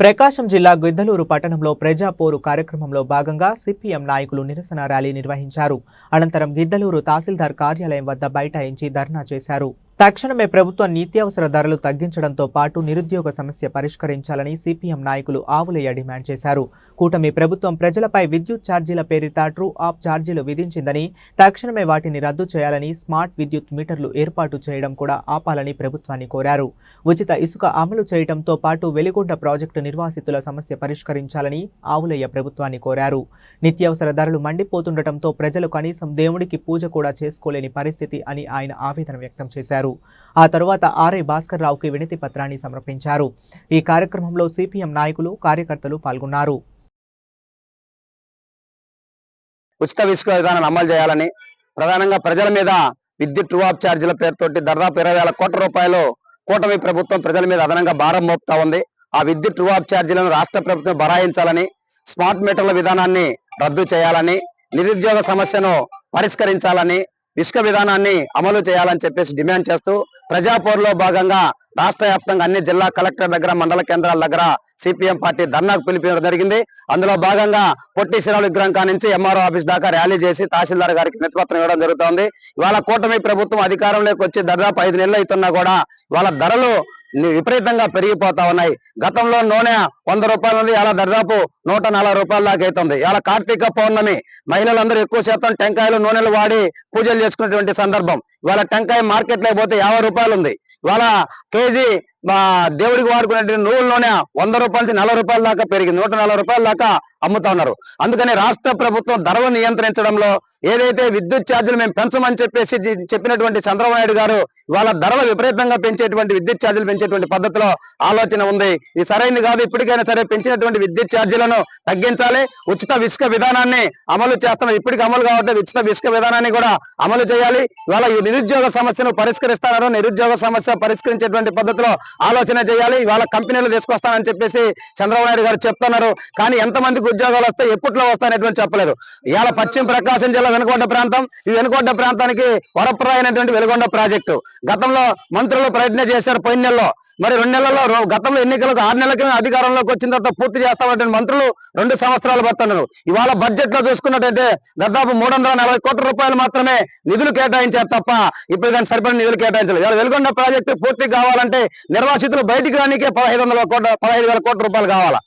ప్రకాశం జిల్లా గిద్దలూరు పట్టణంలో ప్రజా పోరు కార్యక్రమంలో భాగంగా సిపిఎం నాయకులు నిరసన ర్యాలీ నిర్వహించారు. అనంతరం గిద్దలూరు తహసీల్దార్ కార్యాలయం వద్ద బైఠాయించి ధర్నా చేశారు. తక్షణమే ప్రభుత్వం నిత్యావసర ధరలు తగ్గించడంతో పాటు నిరుద్యోగ సమస్య పరిష్కరించాలని సిపిఎం నాయకులు ఆవులయ్య డిమాండ్ చేశారు. కూటమి ప్రభుత్వం ప్రజలపై విద్యుత్ ఛార్జీల పేరిట ట్రూ ఆప్ ఛార్జీలు విధించిందని తక్షణమే వాటిని రద్దు చేయాలని స్మార్ట్ విద్యుత్ మీటర్లు ఏర్పాటు చేయడం కూడా ఆపాలని ప్రభుత్వాన్ని కోరారు. ఉచిత ఇసుక అమలు చేయడంతో పాటు వెలిగొండ ప్రాజెక్టు నిర్వాసితుల సమస్య పరిష్కరించాలని ఆవులయ్య ప్రభుత్వాన్ని కోరారు. నిత్యావసర ధరలు మండిపోతుండటంతో ప్రజలు కనీసం దేవుడికి పూజ కూడా చేసుకోలేని పరిస్థితి అని ఆయన ఆవేదన వ్యక్తం చేశారు. ఆ తరువాత ఆర్ఐ భాస్కర్ రావుకి వినతి పత్రాన్ని సమర్పించారు. ఈ కార్యక్రమంలో సిపిఎం నాయకులు కార్యకర్తలు పాల్గొన్నారు. ఉచిత విశ్వ విధానాన్ని అమలు చేయాలని ప్రధానంగా ప్రజల మీద విద్యుత్ ట్రూ ఆఫ్ ఛార్జీల పేరుతోటి దాదాపు ఇరవై వేల కోట్ల రూపాయలు కూటమి ప్రభుత్వం ప్రజల మీద అదనంగా భారం మోపుతా ఉంది. ఆ విద్యుత్ ట్రూ ఆఫ్ ఛార్జీలను రాష్ట్ర ప్రభుత్వం బరాయించాలని స్మార్ట్ మీటర్ల విధానాన్ని రద్దు చేయాలని నిరుద్యోగ సమస్యను పరిష్కరించాలని ఇసుక విధానాన్ని అమలు చేయాలని చెప్పేసి డిమాండ్ చేస్తూ ప్రజాపోరులో భాగంగా రాష్ట్ర వ్యాప్తంగా అన్ని జిల్లా కలెక్టర్ దగ్గర మండల కేంద్రాల దగ్గర సిపిఎం పార్టీ ధర్నాకు పిలిపించడం జరిగింది. అందులో భాగంగా పొట్టి శ్రీరాలు విగ్రహం కానించి ఎంఆర్ఓ ఆఫీస్ దాకా ర్యాలీ చేసి తహసీల్దార్ గారికి వినతిపత్రం ఇవ్వడం జరుగుతోంది. ఇవాళ కూటమి ప్రభుత్వం అధికారంలోకి వచ్చి దాదాపు ఐదు నెలలు అవుతున్నా కూడా వాళ్ళ ధరలు విపరీతంగా పెరిగిపోతా ఉన్నాయి. గతంలో నూనె వంద రూపాయలు ఉంది ఇలా దాదాపు నూట నలభై రూపాయల దాకా అవుతుంది ఇలా కార్తీక పౌర్ణమి మహిళలందరూ ఎక్కువ శాతం టెంకాయలు నూనెలు వాడి పూజలు చేసుకునేటువంటి సందర్భం. ఇవాళ టెంకాయ మార్కెట్లో పోతే యాభై రూపాయలు ఉంది. ఇవాళ కేజీ మా దేవుడికి వాడుకునే నువ్వుల వంద రూపాయల నుంచి నలభై రూపాయల దాకా పెరిగింది. నూట నలభై రూపాయల దాకా అమ్ముతా ఉన్నారు. అందుకని రాష్ట్ర ప్రభుత్వం ధరలు నియంత్రించడంలో ఏదైతే విద్యుత్ ఛార్జీలు మేము పెంచమని చెప్పేసి చెప్పినటువంటి చంద్రబాబు నాయుడు గారు ఇవాళ ధరలు విపరీతంగా పెంచేటువంటి విద్యుత్ ఛార్జీలు పెంచేటువంటి పద్ధతిలో ఆలోచన ఉంది. ఇది సరైనది కాదు. ఇప్పటికైనా సరే పెంచినటువంటి విద్యుత్ ఛార్జీలను తగ్గించాలి. ఉచిత విసుక విధానాన్ని అమలు చేస్తాం ఇప్పటికి అమలు కావట్లేదు. ఉచిత విసుక విధానాన్ని కూడా అమలు చేయాలి. ఇవాళ ఈ నిరుద్యోగ సమస్యను పరిష్కరిస్తున్నారు నిరుద్యోగ సమస్య పరిష్కరించేటువంటి పద్ధతిలో ఆలోచన చేయాలి ఇవాళ కంపెనీలు తీసుకొస్తానని చెప్పేసి చంద్రబాబు నాయుడు గారు చెప్తున్నారు. కానీ ఎంతమందికి ఉద్యోగాలు వస్తాయి ఎప్పట్లో వస్తాయనేటువంటి చెప్పలేదు. ఇవాళ పశ్చిమ ప్రకాశం జిల్లా వెనుకొండ ప్రాంతం ఈ వెనుకొండ ప్రాంతానికి వరప్రాయనటువంటి వెలుగొండ ప్రాజెక్టు. గతంలో మంత్రులు ప్రయత్నం చేశారు పోయిన నెలలో. మరి రెండు నెలల్లో గతంలో ఎన్నికలకు ఆరు నెలల అధికారంలోకి వచ్చిన తర్వాత పూర్తి చేస్తామంటే మంత్రులు రెండు సంవత్సరాలు పడుతున్నారు. ఇవాళ బడ్జెట్లో చూసుకున్నట్టయితే దాదాపు మూడు వందల నలభై కోట్ల రూపాయలు మాత్రమే నిధులు కేటాయించారు తప్ప ఇప్పుడు దాన్ని సరిపడిన నిధులు కేటాయించలేదు. ఇవాళ వెలుగొండ ప్రాజెక్టు పూర్తి కావాలంటే నిర్వాసితులు బయటికి రానికే పదహైదు వందల కోట్ల పదహైదు వేల కోట్ల రూపాయలు కావాలా?